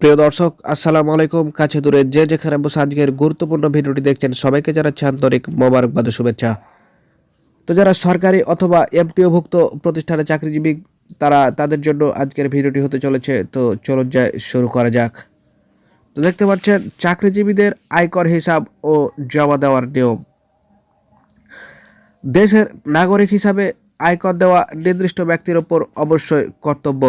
প্রিয় দর্শক, আসসালামু আলাইকুম। কাছে দূরে যে যেখানে বসে আজকের গুরুত্বপূর্ণ ভিডিওটি দেখছেন সবাইকে জানাচ্ছি আন্তরিক মোবারকবাদ শুভেচ্ছা। তো যারা সরকারি অথবা এমপিওভুক্ত প্রতিষ্ঠানে চাকরিজীবী, তারা তাদের জন্য আজকের ভিডিওটি হতে চলেছে। তো চলুন যায় শুরু করা যাক। তো দেখতে পাচ্ছেন, চাকরিজীবীদের আয়কর হিসাব ও জমা দেওয়ার নিয়ম। দেশের নাগরিক হিসাবে আয়কর দেওয়া নির্দিষ্ট ব্যক্তির ওপর অবশ্যই কর্তব্য।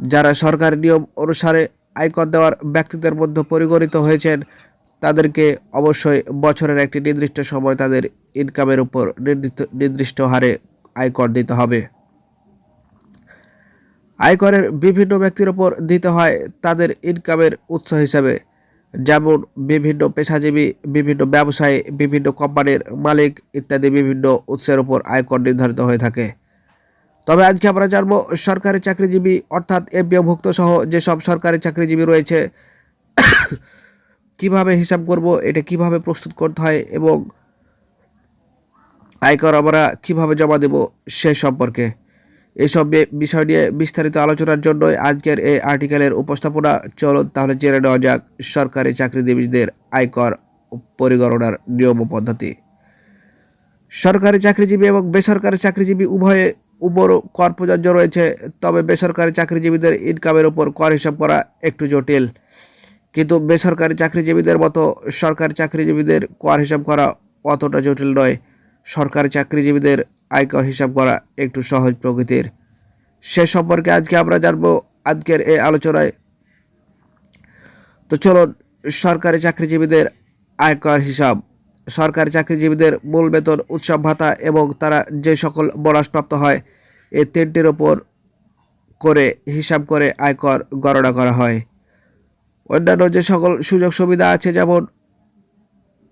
যারা সরকারি নিয়ম অনুসারে আয়কর দেওয়ার ব্যক্তিদের মধ্যে পরিগণিত হয়েছেন। তাদেরকে অবশ্যই বছরের একটি নির্দিষ্ট সময় তাদের ইনকামের উপর নির্দিষ্ট নির্দিষ্ট হারে আয়কর দিতে হবে। আয়করের বিভিন্ন ব্যক্তির ওপর দিতে হয় তাদের ইনকামের উৎস হিসাবে। যেমন বিভিন্ন পেশাজীবী, বিভিন্ন ব্যবসায়ী, বিভিন্ন কোম্পানির মালিক ইত্যাদি বিভিন্ন উৎসের উপর আয়কর নির্ধারিত হয়ে থাকে। তবে আজকে আমরা জানব সরকারি চাকরিজীবী অর্থাৎ এমপিওভুক্ত সহ যেসব সরকারি চাকরিজীবী রয়েছে, কীভাবে হিসাব করব, এটা কীভাবে প্রস্তুত করতে হয় এবং আয়কর আমরা কীভাবে জমা দেব সে সম্পর্কে। এসব বিষয় নিয়ে বিস্তারিত আলোচনার জন্য আজকের এই আর্টিকেলের উপস্থাপনা। চলুন তাহলে জেনে নেওয়া যাক সরকারি চাকরিজীবীদের আয়কর পরিগণনার নিয়ম পদ্ধতি। সরকারি চাকরিজীবী এবং বেসরকারি চাকরিজীবী উভয়ে উপর কর প্রযোজ্য রয়েছে, তবে বেসরকারি চাকরিজীবীদের ইনকামের উপর কর হিসাব করা একটু জটিল। কিন্তু বেসরকারি চাকরিজীবীদের মতো সরকারি চাকরিজীবীদের কর হিসাব করা অতটা জটিল নয়। সরকারি চাকরিজীবীদের আয়কর হিসাব করা একটু সহজ প্রকৃতির। সে সম্পর্কে আজকে আমরা জানব আজকের এই আলোচনায়। তো চলুন, সরকারি চাকরিজীবীদের আয়কর হিসাব। সরকারি চাকরিজীবীদের মূল বেতন, উৎসব ভাতা এবং তারা যে সকল বোনাস প্রাপ্ত হয় এই তিনটির ওপর করে হিসাব করে আয়কর গণনা করা হয়। অন্যান্য যে সকল সুযোগ সুবিধা আছে, যেমন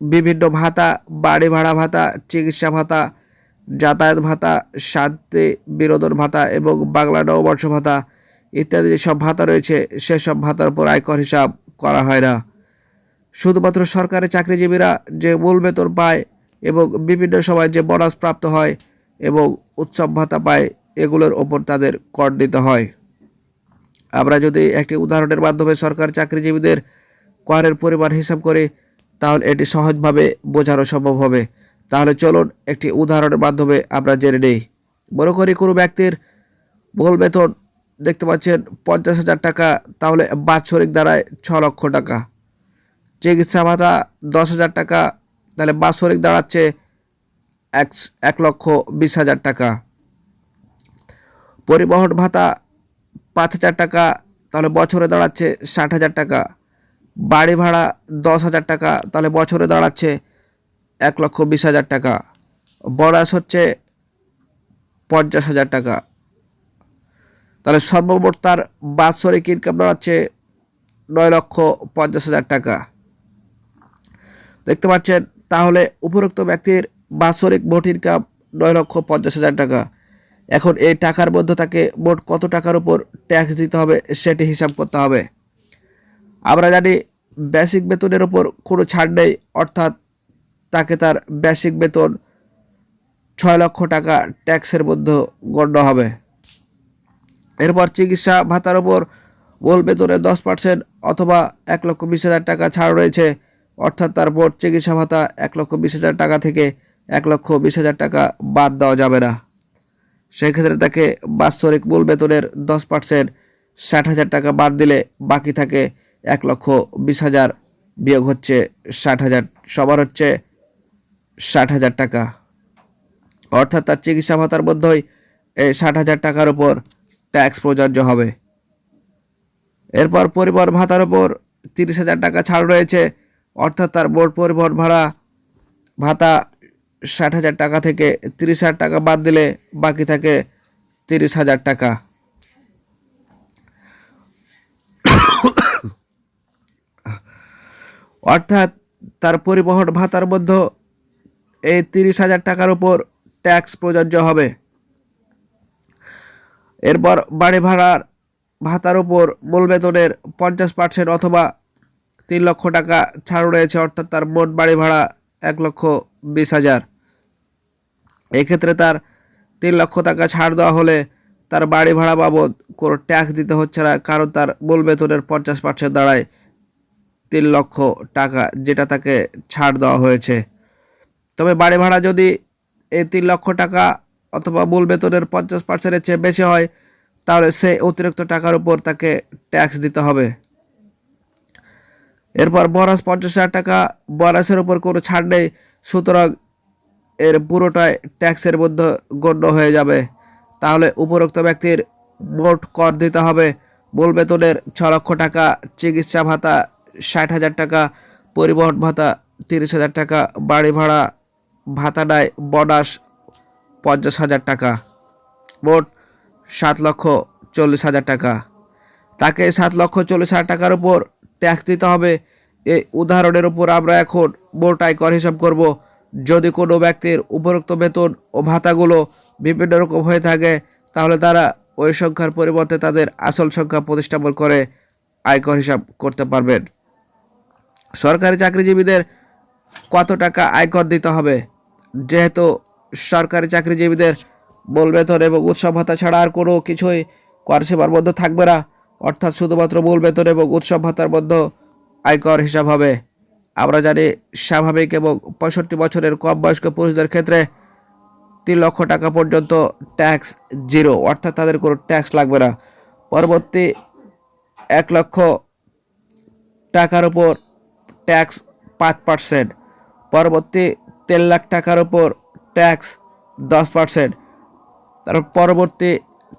বিভিন্ন ভাতা, বাড়ি ভাড়া ভাতা, চিকিৎসা ভাতা, যাতায়াত ভাতা, শান্তি বিনোদন ভাতা এবং বাংলা নববর্ষ ভাতা ইত্যাদি যেসব ভাতা রয়েছে, সেসব ভাতার উপর আয়কর হিসাব করা হয় না। শুধুমাত্র সরকারি চাকরিজীবীরা যে মূল বেতন পায় এবং বিভিন্ন সময় যে বোনাস প্রাপ্ত হয় এবং উৎসব ভাতা পায়, এগুলোর ওপর তাদের কর দিতে হয়। আমরা যদি একটি উদাহরণের মাধ্যমে সরকারি চাকরিজীবীদের করের পরিমাণ হিসাব করি, তাহলে এটি সহজভাবে বোঝানো সম্ভব হবে। তাহলে চলুন একটি উদাহরণের মাধ্যমে আমরা জেনে নেই। মনে করি কোনো ব্যক্তির মূল বেতন দেখতে পাচ্ছেন পঞ্চাশ হাজার টাকা, তাহলে বাৎসরিক দ্বারায় ছ লক্ষ টাকা। চিকিৎসা ভাতা দশ হাজার টাকা, তাহলে বাৎসরিক দাঁড়াচ্ছে এক এক লক্ষ বিশ হাজার টাকা। পরিবহন ভাতা পাঁচ হাজার টাকা, তাহলে বছরে দাঁড়াচ্ছে ষাট হাজার টাকা। বাড়ি ভাড়া দশ হাজার টাকা, তাহলে বছরে দাঁড়াচ্ছে এক লক্ষ বিশ হাজার টাকা। বোনাস হচ্ছে পঞ্চাশ হাজার টাকা। তাহলে সর্বমোট তার বাৎসরিক ইনকাম দাঁড়াচ্ছে নয় লক্ষ পঞ্চাশ হাজার টাকা। দেখতে পাচ্ছেন, তাহলে উপরোক্ত ব্যক্তির বাৎসরিক মোট ইনকাম নয় লক্ষ পঞ্চাশ হাজার টাকা। এখন এই টাকার মধ্যে তাকে মোট কত টাকার উপর ট্যাক্স দিতে হবে সেটি হিসাব করতে হবে। আমরা জানি বেসিক বেতনের ওপর কোনো ছাড় নেই, অর্থাৎ তাকে তার বেসিক বেতন ছয় লক্ষ টাকা ট্যাক্সের মধ্যে গণ্য হবে। এরপর চিকিৎসা ভাতার ওপর মূল বেতনের দশ পার্সেন্ট অথবা এক লক্ষ বিশ হাজার টাকা ছাড় রয়েছে। অর্থাৎ তার মোট চিকিৎসা ভাতা এক লক্ষ বিশ হাজার টাকা থেকে এক লক্ষ বিশ হাজার টাকা বাদ দেওয়া যাবে না। সেক্ষেত্রে তাকে বাৎসরিক মূল বেতনের দশ পার্সেন্ট ষাট হাজার টাকা বাদ দিলে বাকি থাকে এক লক্ষ বিশ হাজার, বিয়োগ হচ্ছে ষাট হাজার, সবার হচ্ছে ষাট হাজার টাকা। অর্থাৎ তার চিকিৎসা ভাতার মধ্যেই এই ষাট হাজার টাকার উপর ট্যাক্স প্রযোজ্য হবে। এরপর পরিবার ভাতার উপর তিরিশ হাজার টাকা ছাড় রয়েছে। অর্থাৎ তার মোট পরিবহন ভাড়া, ভাতা ষাট হাজার টাকা থেকে তিরিশ হাজার টাকা বাদ দিলে বাকি থাকে তিরিশ হাজার টাকা। অর্থাৎ তার পরিবহন ভাতার মধ্যে এই তিরিশ হাজার টাকার উপর ট্যাক্স প্রযোজ্য হবে। এরপর বাড়ি ভাড়ার ভাতার উপর মূল বেতনের পঞ্চাশ পার্সেন্ট অথবা তিন লক্ষ টাকা ছাড় রয়েছে, অর্থাৎ তার মোট বাড়ি ভাড়া এক লক্ষ বিশ হাজার। এক্ষেত্রে তার তিন লক্ষ টাকা ছাড় দেওয়া হলে তার বাড়ি ভাড়া বাবদ কোনো ট্যাক্স দিতে হচ্ছে না, কারণ তার মূল বেতনের পঞ্চাশ পার্সেন্ট দাঁড়ায় তিন লক্ষ টাকা যেটা তাকে ছাড় দেওয়া হয়েছে। তবে বাড়ি ভাড়া যদি এই তিন লক্ষ টাকা অথবা মূল বেতনের পঞ্চাশ পার্সেন্টের চেয়ে বেশি হয়, তাহলে সে অতিরিক্ত টাকার উপর তাকে ট্যাক্স দিতে হবে। এরপর বোনাস পঞ্চাশ হাজার টাকা। বোনাসের উপর কোনো ছাড় নেই। সুতরাং এর পুরোটাই ট্যাক্সের মধ্যে গণ্য হয়ে যাবে। তাহলে উপরোক্ত ব্যক্তির মোট কর দিতে হবে। মূল বেতনের ছ লক্ষ টাকা, চিকিৎসা ভাতা ষাট হাজার টাকা, পরিবহন ভাতা তিরিশ হাজার টাকা, বাড়ি ভাড়া ভাতা নেয় বোনাস পঞ্চাশ হাজার টাকা। মোট সাত লক্ষ চল্লিশ হাজার টাকা। তাকে সাত লক্ষ চল্লিশ হাজার টাকার উপর ট্যাক্স দিতে হবে। এই উদাহরণের উপর আমরা এখন মোট আয়কর হিসাব করব। যদি কোনো ব্যক্তির উপরোক্ত বেতন ও ভাতাগুলো বিভিন্ন রকম হয়ে থাকে, তাহলে তারা ওই সংখ্যার পরিবর্তে তাদের আসল সংখ্যা প্রতিষ্ঠাপন করে আয়কর হিসাব করতে পারবেন। সরকারি চাকরিজীবীদের কত টাকা আয়কর দিতে হবে? যেহেতু সরকারি চাকরিজীবীদের মূল বেতন এবং উৎসব ভাতা ছাড়া আর কোনো কিছুই কর সেবার মধ্যে থাকবে না। অর্থাৎ শুধুমাত্র মূল বেতন এবং উৎসব ভাতার মধ্যে আয়কর হিসাব হবে। আমরা জানি স্বাভাবিক এবং পঁয়ষট্টি বছরের কম বয়স্ক পুরুষদের ক্ষেত্রে তিন লক্ষ টাকা পর্যন্ত ট্যাক্স জিরো অর্থাৎ তাদের কোনো ট্যাক্স লাগবে না। পরবর্তী এক লক্ষ টাকার উপর ট্যাক্স পাঁচ পার্সেন্ট পরবর্তী তিন লাখ টাকার উপর ট্যাক্স দশ পার্সেন্ট তারপর পরবর্তী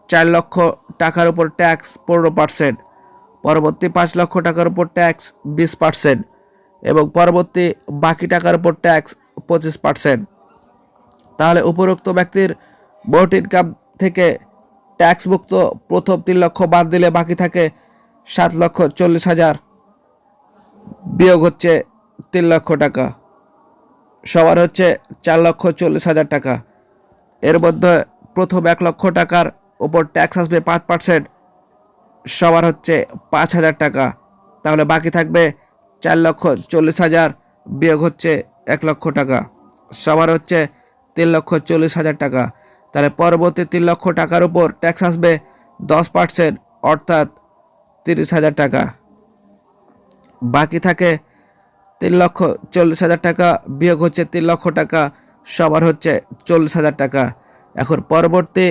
চার লক্ষ টাকার উপর ট্যাক্স পনেরো পার্সেন্ট, পরবর্তী পাঁচ লক্ষ টাকার উপর ট্যাক্স বিশ পার্সেন্ট এবং পরবর্তী বাকি টাকার উপর ট্যাক্স পঁচিশ পার্সেন্ট। তাহলে উপরোক্ত ব্যক্তির মোট ইনকাম থেকে ট্যাক্স মুক্ত প্রথম তিন লক্ষ বাদ দিলে বাকি থাকে সাত লক্ষ চল্লিশ হাজার, বিয়োগ হচ্ছে তিন লক্ষ টাকা। সবার হচ্ছে চার লক্ষ চল্লিশ হাজার টাকা। এর মধ্যে প্রথম এক লক্ষ টাকার ওপর ট্যাক্স আসবে পাঁচ পার্সেন্ট সবার হচ্ছে পাঁচ হাজার টাকা। তাহলে বাকি থাকবে চার লক্ষ চল্লিশ হাজার, বিয়োগ হচ্ছে এক লক্ষ টাকা। সবার হচ্ছে তিন লক্ষ চল্লিশ হাজার টাকা। তাহলে পরবর্তী তিন লক্ষ টাকার উপর ট্যাক্স আসবে দশ পার্সেন্ট অর্থাৎ তিরিশ হাজার টাকা। বাকি থাকে তিন লক্ষ চল্লিশ হাজার টাকা, বিয়োগ হচ্ছে তিন লক্ষ টাকা, সবার হচ্ছে চল্লিশ হাজার টাকা। এখন পরবর্তী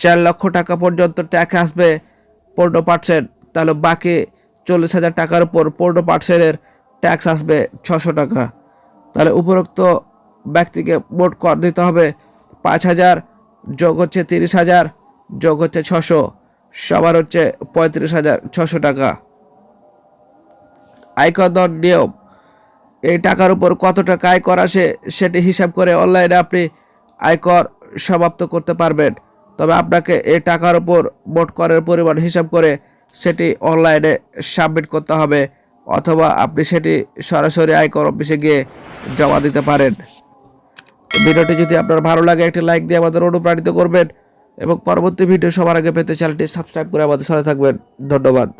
চার লক্ষ টাকা পর্যন্ত ট্যাক্স আসবে পনেরো পার্সেন্ট তাহলে বাকি চল্লিশ হাজার টাকার উপর পনেরো পার্সেন্টের ট্যাক্স আসবে ছশো টাকা। তাহলে উপরোক্ত ব্যক্তিকে মোট কর দিতে হবে পাঁচ হাজার, যোগ হচ্ছে তিরিশ হাজার, যোগ হচ্ছে ছশো সবার হচ্ছে পঁয়ত্রিশ হাজার ছশো টাকা। আয়কর দর নিয়ম, এই টাকার উপর কত টাকা আয়কর আসে সেটি হিসাব করে অনলাইনে আপনি আয়কর সমাপ্ত করতে পারবেন। তবে আপনাকে এই টাকার উপর মোট করের পরিমাণ হিসাব করে সেটি অনলাইনে সাবমিট করতে হবে অথবা আপনি সেটি সরাসরি আয়কর অফিসে গিয়ে জমা দিতে পারেন। ভিডিওটি যদি আপনার ভালো লাগে, একটি লাইক দিয়ে আমাদের অনুপ্রাণিত করবেন এবং পরবর্তী ভিডিও সবার আগে পেতে চ্যানেলটি সাবস্ক্রাইব করে আমাদের সাথে থাকবেন। ধন্যবাদ।